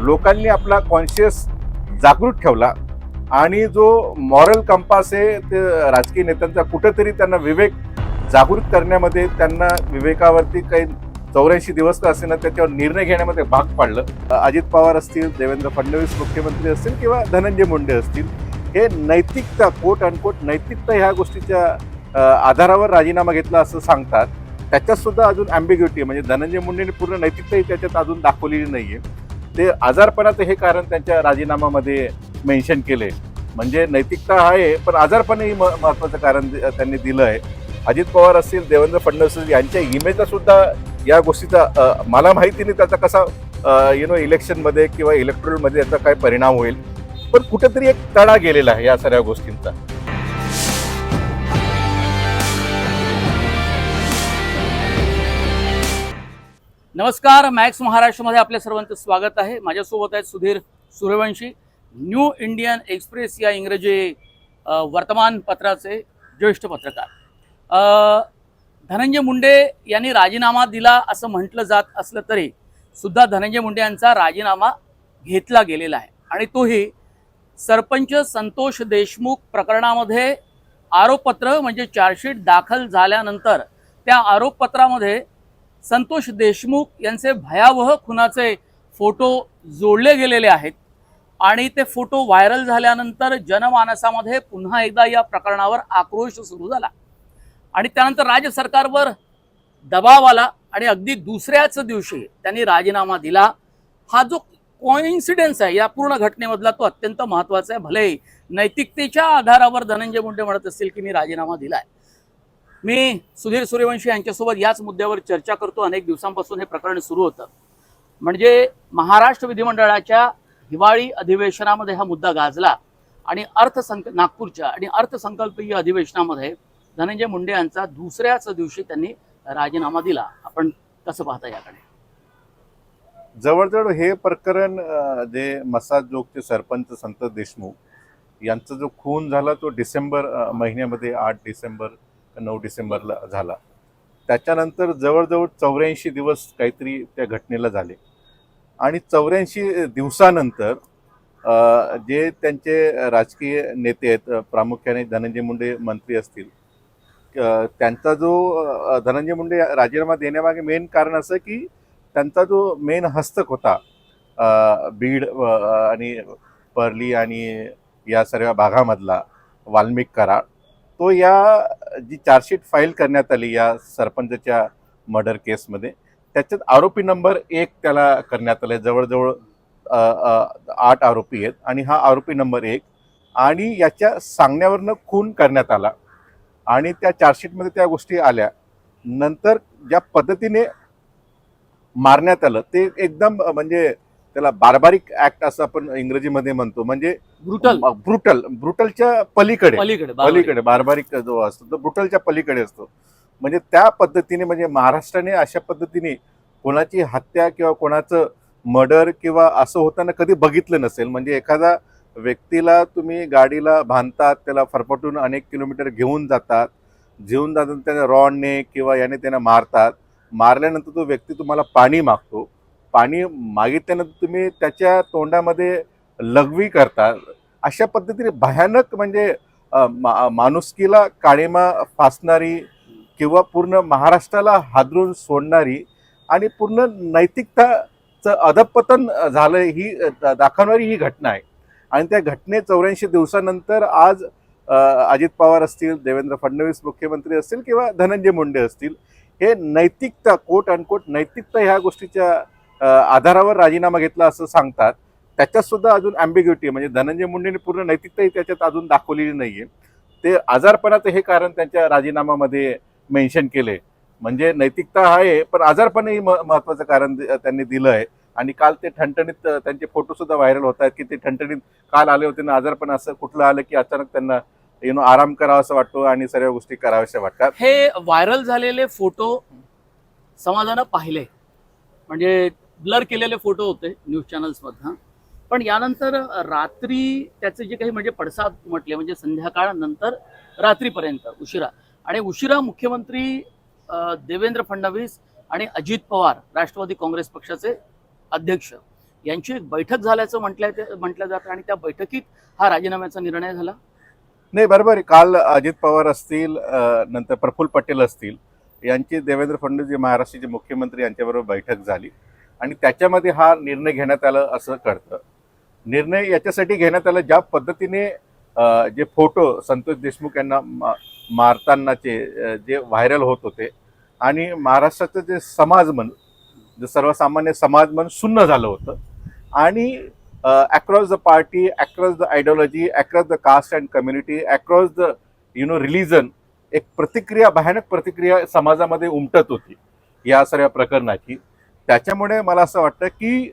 लोकांनी आपला कॉन्शियस जागृत ठेवला आणि जो मॉरल कंपास आहे ते राजकीय नेत्यांचा कुठेतरी त्यांना विवेक जागृत करण्यामध्ये त्यांना विवेकावरती काही चौऱ्याऐंशी दिवस का असेल त्याच्यावर निर्णय घेण्यामध्ये भाग पाडलं. अजित पवार असतील देवेंद्र फडणवीस मुख्यमंत्री असतील किंवा धनंजय मुंडे असतील हे नैतिकता कोट अनकोट नैतिकता ह्या गोष्टीच्या आधारावर राजीनामा घेतला असं सांगतात. त्याच्यात सुद्धा अजून अँबिग्युटी म्हणजे धनंजय मुंडेने पूर्ण नैतिकताही त्याच्यात अजून दाखवलेली नाही आहे ते आजारपणाचं हे कारण त्यांच्या राजीनाम्यामध्ये मेन्शन केले म्हणजे नैतिकता आहे पण आजारपणही म- महत्त्वाचं कारण त्यांनी दिलं आहे अजित पवार असतील देवेंद्र फडणवीस असतील यांच्या इमेजला सुद्धा या गोष्टीचा मला माहिती नाही त्याचा कसा यु नो इलेक्शनमध्ये किंवा इलेक्ट्रोलमध्ये याचा काय परिणाम होईल. पण कुठेतरी एक तडा गेलेला आहे या सगळ्या गोष्टींचा. नमस्कार मॅक्स महाराष्ट्रमध्ये आपल्या सर्वांचं स्वागत आहे. माझ्यासोबत आहेत Sudhir Suryavanshi New Indian Express या इंग्रजी वर्तमानपत्राचे ज्येष्ठ पत्रकार. धनंजय मुंडे यांनी राजीनामा दिला असं म्हटलं जात असलं तरी सुद्धा धनंजय मुंडे यांचा राजीनामा घेतला गेलेला आहे. आणि तोही सरपंच संतोष देशमुख प्रकरणामध्ये आरोपपत्र म्हणजे चार्जशीट दाखल झाल्यानंतर त्या आरोपपत्रामध्ये संतोष देशमुख यांचे भयावह खुनाचे फोटो जोडले गेलेले आहेत. आणि ते फोटो व्हायरल झाल्यानंतर जनमानसामध्ये पुन्हा एकदा या प्रकरणावर आक्रोश सुरू झाला. आणि त्यानंतर राज्य सरकारवर दबाव आला आणि अगदी दुसऱ्याच दिवशी त्यांनी राजीनामा दिला. हा जो कॉइन्सिडेन्स आहे या पूर्ण घटनेमधला तो अत्यंत महत्त्वाचा आहे. भले नैतिकतेच्या आधारावर धनंजय मुंडे म्हणत असतील की मी राजीनामा दिलाय. मी सुधीर सूर्यवंशी यांच्यासोबत याच मुद्द्यावर चर्चा करतो. अनेक दिवसांपासून हे प्रकरण सुरू होतं. म्हणजे महाराष्ट्र विधिमंडळाच्या हिवाळी अधिवेशनामध्ये हा मुद्दा गाजला आणि अर्थसंक नागपूरच्या आणि अर्थसंकल्पीय अधिवेशनामध्ये धनंजय मुंडे यांचा दुसऱ्याच दिवशी त्यांनी राजीनामा दिला. आपण कसं पाहता याकडे? जवळजवळ हे प्रकरण जे मसाज जोगचे सरपंच संत देशमुख यांचा जो खून झाला तो डिसेंबर महिन्यामध्ये आठ डिसेंबर नऊ डिसेंबरला झाला. त्याच्यानंतर जवळजवळ चौऱ्याऐंशी दिवस काहीतरी त्या घटनेला झाले. आणि चौऱ्याऐंशी दिवसानंतर जे त्यांचे राजकीय नेते आहेत प्रामुख्याने धनंजय मुंडे मंत्री असतील त्यांचा जो धनंजय मुंडे राजीनामा देण्यामागे मेन कारण असं की त्यांचा जो मेन हस्तक होता बीड आणि परली आणि या सर्व भागामधला वाल्मिक करा तो या जी चार्जशीट फाईल करण्यात आली या सरपंचच्या मर्डर केसमध्ये त्याच्यात आरोपी नंबर एक त्याला करण्यात आला जवळजवळ आठ आरोपी आहेत आणि हा आरोपी नंबर एक आणि याच्या सांगण्यावरनं खून करण्यात आला आणि त्या चार्जशीटमध्ये त्या गोष्टी आल्या. नंतर ज्या पद्धतीने मारण्यात आलं ते एकदम म्हणजे त्याला बारबारिक ऍक्ट असं आपण इंग्रजीमध्ये म्हणतो. म्हणजे ब्रुटल ब्रुटल ब्रुटलच्या पलीकडे. पलीकडे पलीकडे बारबारिक जो असतो तो ब्रुटलच्या पलीकडे असतो. म्हणजे त्या पद्धतीने म्हणजे महाराष्ट्राने अशा पद्धतीने कोणाची हत्या किंवा कोणाचं मर्डर किंवा असं होताना कधी बघितलं नसेल. म्हणजे एखादा व्यक्तीला तुम्ही गाडीला बांधतात त्याला फरफटून अनेक किलोमीटर घेऊन जातात घेऊन जातात त्याने रॉडने किंवा याने त्यांना मारतात. मारल्यानंतर तो व्यक्ती तुम्हाला पाणी मागतो. पाणी मागितल्यानंतर तुम्ही त्याच्या तोंडामध्ये लघवी करता. अशा पद्धतीने भयानक म्हणजे मा- माणुसकीला काळीमा फासणारी किंवा पूर्ण महाराष्ट्राला हादरून सोडणारी आणि पूर्ण नैतिकताचं अधपतन झालं ही दाखवणारी ही घटना आहे. आणि त्या घटने चौऱ्याऐंशी दिवसानंतर आज अजित पवार असतील देवेंद्र फडणवीस मुख्यमंत्री असतील किंवा धनंजय मुंडे असतील हे नैतिकता कोट अनकोट नैतिकता ह्या गोष्टीच्या आधारावर राजीनामा घेतला असं सांगतात. त्याच्यात सुद्धा अजून अँबिग्युटी म्हणजे धनंजय मुंडेने पूर्ण नैतिकताही त्याच्यात अजून दाखवलेली नाहीये. ते आजारपणाचं हे कारण त्यांच्या राजीनाम्यामध्ये मेन्शन केले म्हणजे नैतिकता आहे पण आजारपणही म- महत्वाचं कारण त्यांनी दिलं आहे आणि काल ते ठणठणीत त्यांचे फोटो सुद्धा व्हायरल होत आहेत की ते ठणठणीत काल आले होते ना आजारपण असं कुठलं आलं की अचानक त्यांना यु नो आराम करावासा वाटतो आणि सर्व गोष्टी कराव्याशा वाटतात. हे व्हायरल झालेले फोटो समाजानं पाहिले. म्हणजे ब्लर केलेले फोटो होते न्यूज चॅनल्समधनं. पण यानंतर रात्री त्याचे जे काही म्हणजे पडसाद म्हटले म्हणजे संध्याकाळ नंतर रात्रीपर्यंत उशिरा. आणि उशिरा मुख्यमंत्री देवेंद्र फडणवीस आणि अजित पवार राष्ट्रवादी काँग्रेस पक्षाचे अध्यक्ष यांची एक बैठक झाल्याचं म्हटलं म्हटलं जातं आणि त्या बैठकीत हा राजीनाम्याचा निर्णय झाला. नाही बरोबर आहे. काल अजित पवार असतील नंतर प्रफुल्ल पटेल असतील यांची देवेंद्र फडणवीस जे महाराष्ट्राचे मुख्यमंत्री यांच्याबरोबर बैठक झाली. आणि त्याच्यामध्ये हा निर्णय घेण्यात आला असं कळतं. निर्णय याच्यासाठी घेण्यात आला ज्या पद्धतीने जे फोटो संतोष देशमुख यांना मा- मारतानाचे जे व्हायरल होत होते आणि महाराष्ट्राचं जे समाज मन जे सर्वसामान्य समाज मन शून्य झालं होतं. आणि across the party across the ideology across the caste and community across the you know religion एक प्रतिक्रिया भयानक प्रतिक्रिया समाजामध्ये उमटत होती या सगळ्या प्रकरणाची. त्याच्यामुळे मला असं वाटतं की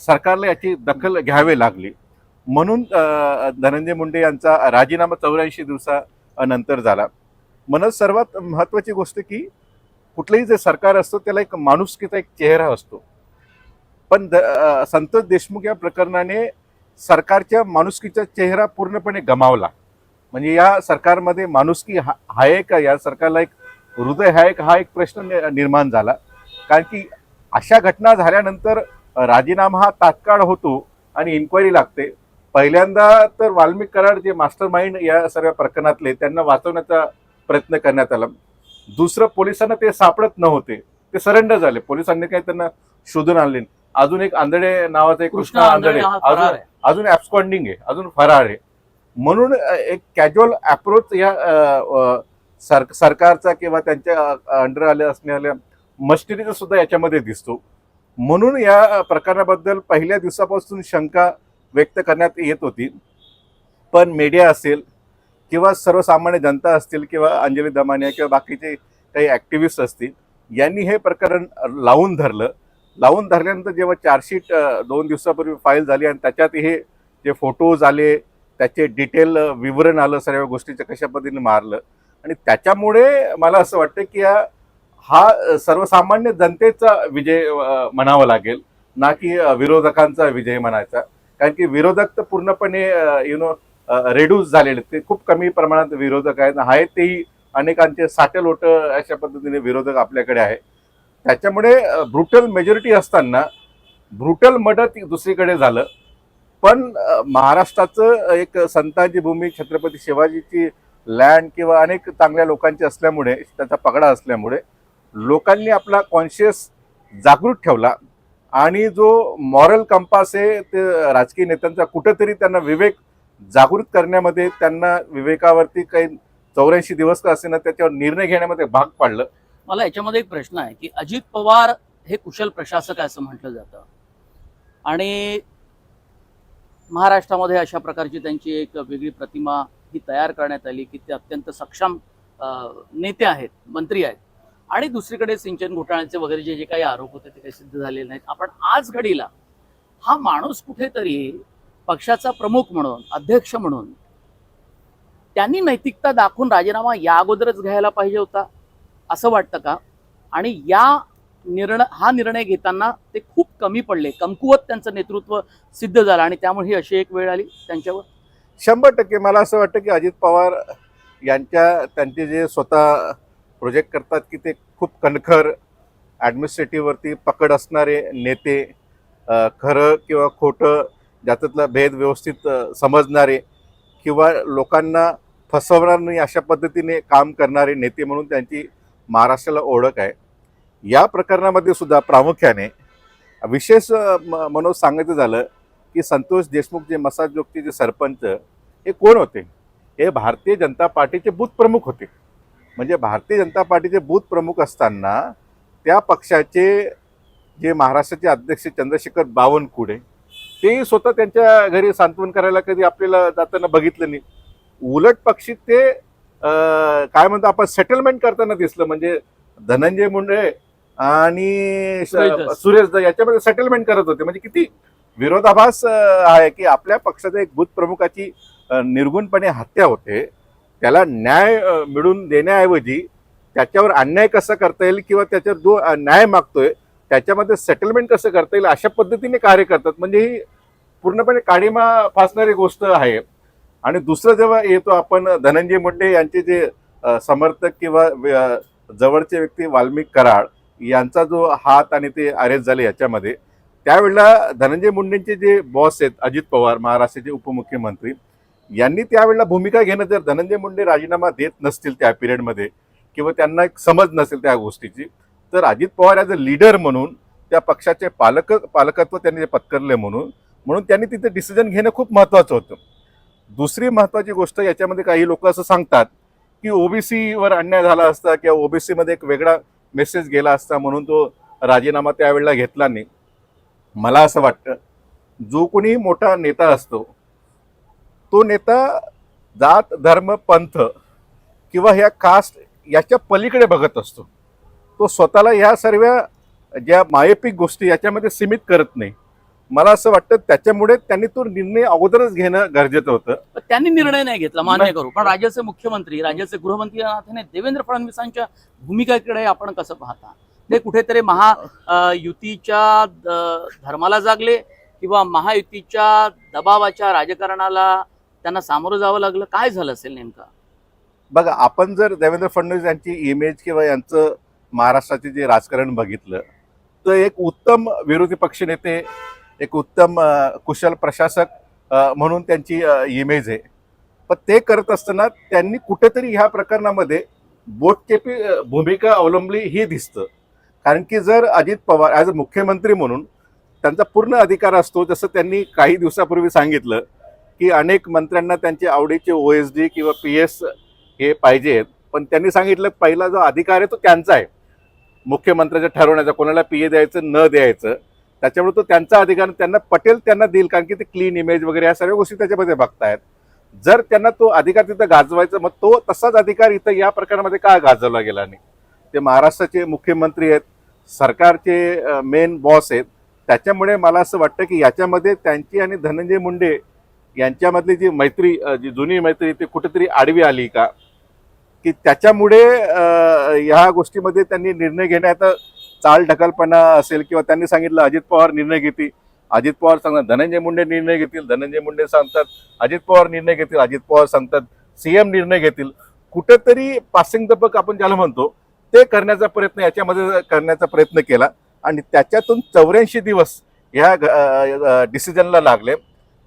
सरकारला याची दखल घ्यावी लागली. म्हणून धनंजय मुंडे यांचा राजीनामा चौऱ्याऐंशी दिवसानंतर झाला. म्हणून सर्वात महत्त्वाची गोष्ट की कुठलंही जे सरकार असतं त्याला एक माणुसकीचा एक चेहरा असतो. पण द- संतोष देशमुख या प्रकरणाने सरकारच्या माणुसकीचा चेहरा पूर्णपणे गमावला. म्हणजे या सरकारमध्ये माणुसकी हा- आहे का? या सरकारला एक हृदय आहे का हा एक प्रश्न नि- निर्माण झाला. कारण की अशा घटना झाल्यानंतर राजीनामा हा तात्काळ होतो आणि इन्क्वायरी लागते. पहिल्यांदा तर वाल्मिक कराड जे मास्टर माइंड या सर्व प्रकरणातले त्यांना वाचवण्याचा प्रयत्न करण्यात आला. दुसरं पोलिसांना ते सापडत नव्हते. ते सरेंडर झाले. पोलिसांनी काही त्यांना शोधून आणले. अजून एक आंधळे नावाचा एक कृष्णा आंधळे. अजून ऍब्स्कॉन्डिंग आहे. अजून फरार आहे. म्हणून एक कॅज्युअल अप्रोच या सर सरकारचा किंवा त्यांच्या अंडर आले असणाऱ्या मशिनरीचा सुद्धा याच्यामध्ये दिसतो. म्हणून या प्रकरणाबद्दल पहिल्या दिवसापासून शंका व्यक्त करण्यात येत होती. पण मीडिया असेल किंवा सर्वसामान्य जनता असतील किंवा अंजली दमानिया किंवा बाकीचे काही ॲक्टिव्हिस्ट असतील यांनी हे प्रकरण लावून धरलं. लावून धरल्यानंतर जेव्हा चार्जशीट दोन दिवसापूर्वी फाईल झाली आणि त्याच्यात हे जे फोटोज आले त्याचे डिटेल विवरण आलं सर्व गोष्टीचं कशा पद्धतीने मारलं. आणि त्याच्यामुळे मला असं वाटतं की या हा सर्वसामान्य जनतेचा विजय म्हणावा लागेल. ना की विरोधकांचा विजय म्हणायचा. कारण की विरोधक तर पूर्णपणे यु नो रेड्यूस झालेले आहेत. ते खूप कमी प्रमाणात विरोधक आहेत. आहेत तेही अनेकांचे साठे लोट अशा पद्धतीने विरोधक आपल्याकडे आहे त्याच्यामुळे ब्रुटल मेजॉरिटी असताना ब्रुटल मर्डर दुसरीकडे झालं. पण महाराष्ट्राचं एक संतांची भूमी छत्रपती शिवाजीची लँड किंवा अनेक चांगल्या लोकांची असल्यामुळे त्याचा पगडा असल्यामुळे लोकांनी आपला कॉन्शियस जागृत ठेवला आणि जो मॉरल कंपास आहे ते राजकीय नेत्यांचा कुठंतरी त्यांना विवेक जागृत करण्यामध्ये त्यांना विवेकावरती काही चौऱ्याऐंशी दिवस का असेना त्याच्यावर निर्णय घेण्यामध्ये भाग पाडलं. मला याच्यामध्ये एक प्रश्न आहे की अजित पवार हे कुशल प्रशासक आहे असं म्हटलं जातं. आणि महाराष्ट्रामध्ये अशा प्रकारची त्यांची एक वेगळी प्रतिमा ही तयार करण्यात आली की ते अत्यंत सक्षम नेते आहेत मंत्री आहेत. आणि दुसरीकडे सिंचन घोटाळ्याचे वगैरे जे जे काही आरोप होते ते काही सिद्ध झालेले नाहीत. आपण आज घडीला हा माणूस कुठेतरी पक्षाचा प्रमुख म्हणून अध्यक्ष म्हणून त्यांनी नैतिकता दाखवून राजीनामा या अगोदरच घ्यायला पाहिजे होता असं वाटतं का? आणि या निर्णय हा निर्णय घेताना ते खूप कमी पडले. कमकुवत त्यांचं नेतृत्व सिद्ध झालं आणि त्यामुळे ही अशी एक वेळ आली त्यांच्यावर. शंभर टक्के. मला असं वाटतं की अजित पवार यांच्या त्यांचे जे स्वतः प्रोजेक्ट करतात की ते खूप कणखर ॲडमिनिस्ट्रेटिव्हवरती पकड असणारे नेते खरं किंवा खोटं ज्याच्यातला भेद व्यवस्थित समजणारे किंवा लोकांना फसवणार नाही अशा पद्धतीने काम करणारे नेते म्हणून त्यांची महाराष्ट्राला ओळख आहे. या प्रकरणामध्ये सुद्धा प्रामुख्याने विशेष मनोज म- म्हणून सांगायचं झालं की संतोष देशमुख जे मसाजोगचे जे सरपंच हे कोण होते? हे भारतीय जनता पार्टीचे बूथ प्रमुख होते. म्हणजे भारतीय जनता पार्टीचे बूथ प्रमुख असताना त्या पक्षाचे जे महाराष्ट्राचे अध्यक्ष चंद्रशेखर बावनकुळे ते स्वतः त्यांच्या घरी सांत्वन करायला कधी आपल्याला जाताना बघितलं नाही. उलट पक्षी ते काय म्हणतो आपण सेटलमेंट करताना दिसलं. म्हणजे धनंजय मुंडे आणि सुरेश धस याच्यामध्ये सेटलमेंट करत होते. म्हणजे किती विरोधाभास आहे की आपल्या पक्षाच्या एक बूथ प्रमुखाची निर्गुणपणे हत्या होते. त्याला न्याय मिळून देण्याऐवजी त्याच्यावर अन्याय कसा करता येईल किंवा त्याच्यावर जो न्याय मागतोय त्याच्यामध्ये सेटलमेंट कसं करता येईल अशा पद्धतीने कार्य करतात. म्हणजे ही पूर्णपणे काळीमा फासणारी गोष्ट आहे. आणि दुसरं जेव्हा येतो आपण धनंजय मुंडे यांचे जे समर्थक किंवा जवळचे व्यक्ती वाल्मिक कराड यांचा जो हात आणि ते अरेस्ट झाले याच्यामध्ये त्यावेळेला धनंजय मुंडेंचे जे बॉस आहेत अजित पवार महाराष्ट्राचे उपमुख्यमंत्री यांनी त्यावेळेला भूमिका घेणं जर धनंजय मुंडे राजीनामा देत नसतील त्या पिरियडमध्ये किंवा त्यांना एक समज नसेल त्या गोष्टीची तर Ajit Pawar as a leader म्हणून त्या पक्षाचे पालक पालकत्व त्यांनी जे पत्करले म्हणून म्हणून त्यांनी तिथे डिसिजन घेणं खूप महत्त्वाचं होतं. दुसरी महत्त्वाची गोष्ट याच्यामध्ये काही लोक असं सांगतात की ओबीसीवर अन्याय झाला असता किंवा ओबीसीमध्ये एक वेगळा मेसेज गेला असता म्हणून तो राजीनामा त्यावेळेला घेतला नाही. मला असं वाटतं जो कोणी मोठा नेता असतो तो नेता जात धर्म पंथ किंवा ह्या कास्ट याच्या पलीकडे बघत असतो. तो स्वतःला ह्या सर्व ज्या मायपिक गोष्टी याच्यामध्ये सीमित करत नाही. मला असं वाटतं त्याच्यामुळे त्यांनी तो निर्णय अगोदरच घेणं गरजेचं होतं. त्यांनी निर्णय नाही घेतला मान्य नाही. करू. पण राज्याचे मुख्यमंत्री राज्याचे गृहमंत्री नात्याने देवेंद्र फडणवीसांच्या भूमिकेकडे आपण कसं पाहता? ते कुठेतरी महा अ, युतीच्या द- धर्माला जागले किंवा महायुतीच्या दबावाच्या राजकारणाला त्यांना सामोरं जावं लागलं काय झालं असेल नेमकं? बघा आपण जर देवेंद्र फडणवीस यांची इमेज किंवा यांचं महाराष्ट्राचे जे राजकारण बघितलं तर एक उत्तम विरोधी पक्षनेते एक उत्तम कुशल प्रशासक म्हणून त्यांची इमेज आहे. पण ते करत असताना त्यांनी कुठेतरी ह्या प्रकरणामध्ये बोटचेपी भूमिका अवलंबली ही दिसतं. कारण की जर अजित पवार ॲज अ मुख्यमंत्री म्हणून त्यांचा पूर्ण अधिकार असतो जसं त्यांनी काही दिवसापूर्वी सांगितलं की अनेक मंत्र्यांना त्यांचे आवडीचे ओ एस डी किंवा पी एस हे पाहिजेत. पण त्यांनी सांगितलं पहिला जो अधिकार आहे तो त्यांचा आहे. मुख्यमंत्र्याचा ठरवण्याचा कोणाला पी ए द्यायचं न द्यायचं त्याच्यामुळे तो त्यांचा अधिकार त्यांना पटेल त्यांना देईल कारण की ते क्लीन इमेज वगैरे या सर्व गोष्टी त्याच्यामध्ये बघतायत. जर त्यांना तो अधिकार तिथं गाजवायचा मग तो तसाच अधिकार इथं या प्रकरणामध्ये का गाजवला गेला नाही? ते महाराष्ट्राचे मुख्यमंत्री आहेत सरकारचे मेन बॉस आहेत. त्याच्यामुळे मला असं वाटतं की याच्यामध्ये त्यांची आणि धनंजय मुंडे यांच्यामधली जी मैत्री जी जुनी मैत्री ती कुठेतरी आडवी आली का? की त्याच्यामुळे ह्या गोष्टीमध्ये त्यांनी निर्णय घेण्यात चाल ढकलपणा असेल किंवा त्यांनी सांगितलं अजित पवार निर्णय घेतील. अजित पवार सांगतात धनंजय मुंडे निर्णय घेतील. धनंजय मुंडे सांगतात अजित पवार निर्णय घेतील. अजित पवार सांगतात सीएम निर्णय घेतील. कुठेतरी पासिंग द बक आपण ज्याला म्हणतो ते करण्याचा प्रयत्न याच्यामध्ये करण्याचा प्रयत्न केला. आणि त्याच्यातून चौऱ्याऐंशी दिवस ह्या डिसिजनला लागले.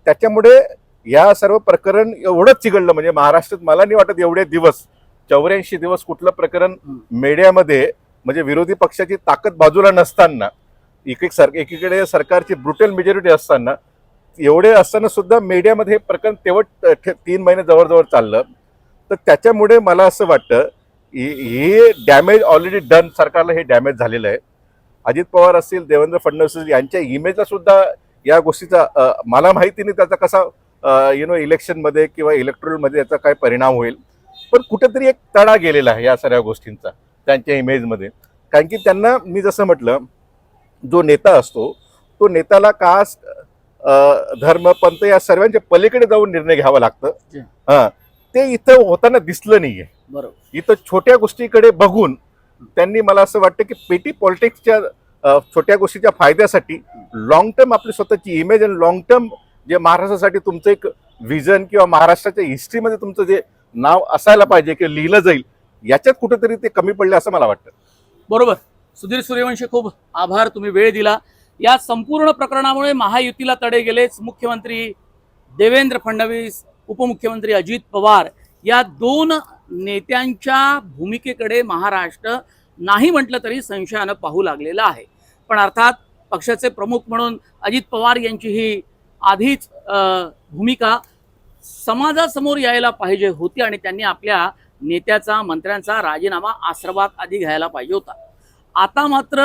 त्याच्यामुळे या सर्व प्रकरण एवढंच चिघळलं. म्हणजे महाराष्ट्रात मला नाही वाटत एवढे दिवस चौऱ्याऐंशी दिवस कुठलं प्रकरण मीडियामध्ये म्हणजे विरोधी पक्षाची ताकद बाजूला नसताना एक एक सर एकीकडे सरकारची ब्रुटल मेजॉरिटी असताना एवढे असताना सुद्धा मीडियामध्ये हे प्रकरण तेवढ तीन महिने जवळजवळ चाललं. तर त्याच्यामुळे मला असं वाटतं हे- हे डॅमेज ऑलरेडी डन सरकारला हे डॅमेज झालेलं आहे. अजित पवार असतील देवेंद्र फडणवीस असतील यांच्या इमेजला सुद्धा या गोष्टीचा मला माहिती नाही त्याचा कसा यु नो इलेक्शनमध्ये किंवा इलेक्ट्रोलमध्ये याचा काय परिणाम होईल. पण कुठेतरी एक तडा गेलेला आहे या सगळ्या गोष्टींचा त्यांच्या इमेजमध्ये कारण की त्यांना मी जसं म्हटलं जो नेता असतो तो नेत्याला कास्ट धर्म पंथ या सर्वांच्या पलीकडे जाऊन निर्णय घ्यावा लागतं. हा. ते इथं होताना दिसलं नाहीये. बरोबर. इथं छोट्या गोष्टीकडे बघून त्यांनी मला असं वाटतं की पेटी पॉलिटिक्सच्या छोट्या गोष्टीच्या फायद्यासाठी लॉंग टर्म आपली स्वतःची इमेज आणि लॉंग टर्म जे महाराष्ट्रासाठी तुमचं एक विजन किंवा महाराष्ट्राच्या हिस्ट्रीमध्ये तुमचं जे नाव असायला पाहिजे किंवा लिहिलं जाईल याच्यात कुठेतरी ते कमी पडले असं मला वाटतं. बरोबर. सुधीर सूर्यवंशी खूप आभार तुम्ही वेळ दिला. या संपूर्ण प्रकरणामुळे महायुतीला तडे गेलेच मुख्यमंत्री देवेंद्र फडणवीस उपमुख्यमंत्री अजित पवार या दोन नेत्यांच्या भूमिकेकडे महाराष्ट्र नाही म्हटलं तरी संशयानं पाहू लागलेलं आहे. पण अर्थात पक्षाचे प्रमुख म्हणून अजित पवार यांची ही आधीच भूमिका समाजासमोर यायला पाहिजे होती आणि त्यांनी आपल्या नेत्याचा मंत्र्यांचा राजीनामा आश्रमात आधी घ्यायला पाहिजे होता. आता मात्र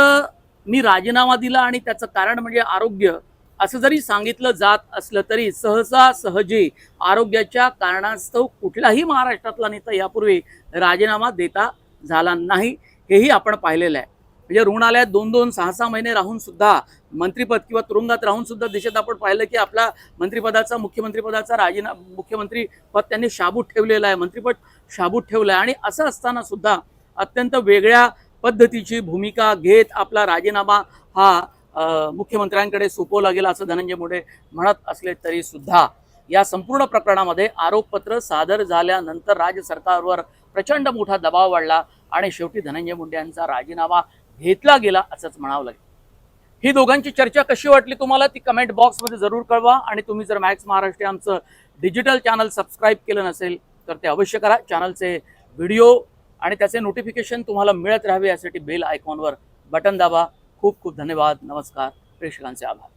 मी राजीनामा दिला आणि त्याचं कारण म्हणजे आरोग्य. असं जरी सांगितलं जात असलं तरी सहसा सहजी आरोग्याच्या कारणास्तव कुठलाही महाराष्ट्रातला नेता यापूर्वी राजीनामा देता झाला नाही. हेही आपण पाहिलेलं आहे. म्हणजे रुग्णालयात दोन दोन सहा सहा महिने राहून सुद्धा मंत्रीपद किंवा तुरुंगात राहून सुद्धा देशात आपण पाहिलं की आपला मंत्रिपदाचा मुख्यमंत्रीपदाचा राजीना मुख्यमंत्री पद त्यांनी शाबूत ठेवलेलं आहे. मंत्रिपद शाबूत ठेवलं आहे आणि असं असताना सुद्धा अत्यंत वेगळ्या पद्धतीची भूमिका घेत आपला राजीनामा हा मुख्यमंत्र्यांकडे सोपवला गेला असं धनंजय मुंडे म्हणत असले तरी सुद्धा या संपूर्ण प्रकरणामध्ये आरोपपत्र सादर झाल्यानंतर राज्य सरकारवर प्रचंड मोठा दबाव वाढला आणि शेवटी धनंजय मुंडे यांचा राजीनामा घेतला गेला असंच म्हणावं लागेल. ही दोघांची चर्चा कशी वाटली तुम्हाला ती कमेंट बॉक्समध्ये जरूर कळवा आणि तुम्ही जर मॅक्स महाराष्ट्र आमचं डिजिटल चॅनल सबस्क्राईब केलं नसेल तर ते अवश्य करा. चॅनलचे व्हिडिओ आणि त्याचे नोटिफिकेशन तुम्हाला मिळत राहावे यासाठी बेल आयकॉनवर बटन दाबा. खूप खूप धन्यवाद. नमस्कार. प्रेक्षकांचे आभार.